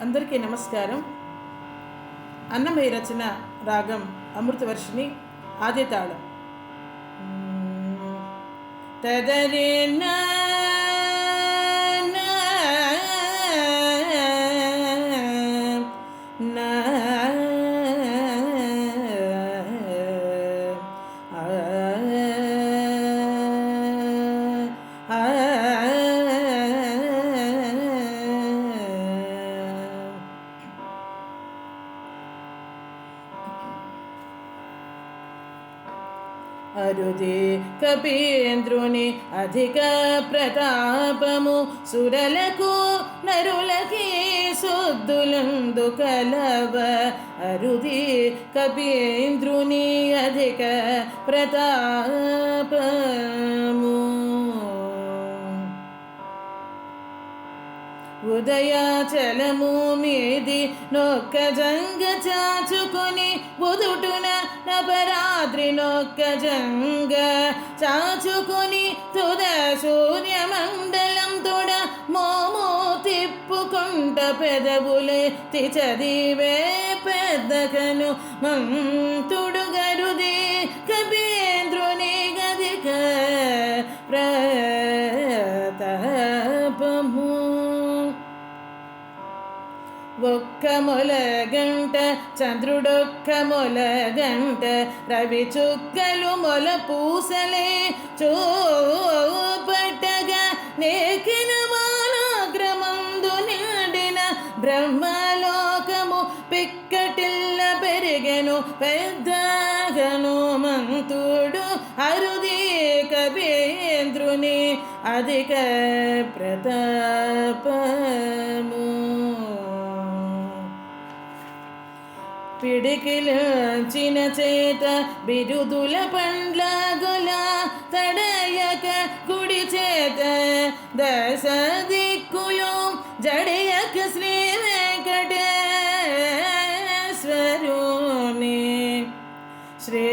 అందరికీ నమస్కారం. అన్నమయ్య రచన రాగం అమృతవర్షిణి ఆదితాళం తాళం అరుది కపీంద్రుని అధిక ప్రతాపము సురలకు నరులకి శుద్ధులందు కలవ. అరుది కపీంద్రుని అధిక ప్రతాపము. ఉదయాచలము మీది నొక్క జంగ చాచుకుని బుదుటున నపరా నొక్క జంగ చాచుకుని తుద సూర్యమండలం తుడ మోమో తిప్పుకుంట పెదవులే తిచదివే పెద్దకను మంతుడు. ఒక్క మొలగంట చంద్రుడొక్క మొలగంట రవి చుక్కలు మొల పూసలే చూపట్టగా నేకిన మానాగ్రమందు నిండిన బ్రహ్మలోకము పిక్కటిల్ల పెరిగెను పెద్దగను మంతుడు అరుది కబీంద్రుని అధిక ప్రతాప పిడికిలిచిన చేత బిరుదుల పండ్లాగుల తడయక కుడి చేత దశ దిక్కులు జడయక శ్రీ వెంకటేశ్వరుని శ్రీ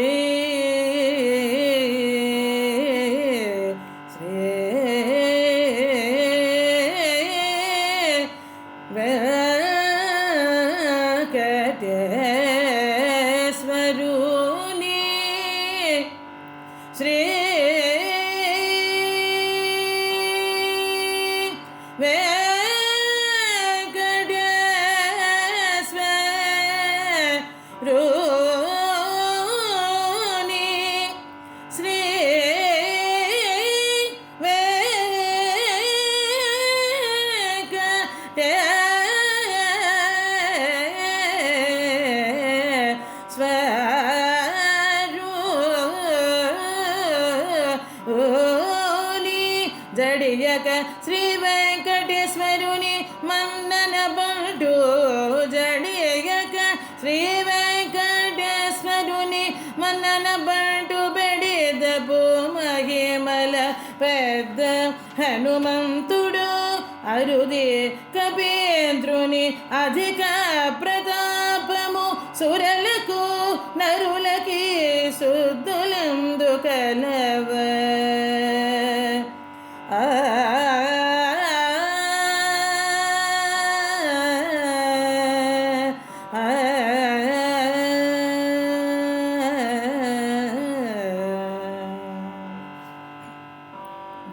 తెలియక శ్రీ వెంకటేశ్వరుని మందన బంటు జడియక శ్రీ వెంకటేశ్వరుని మందన బంటు బెడిదపు మహిమల పెద్ద హనుమంతుడు అరుది కపేంద్రుని అధిక ప్రతాపము సురలకు నరులకి శుద్ధులందుకల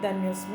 द न्यूज़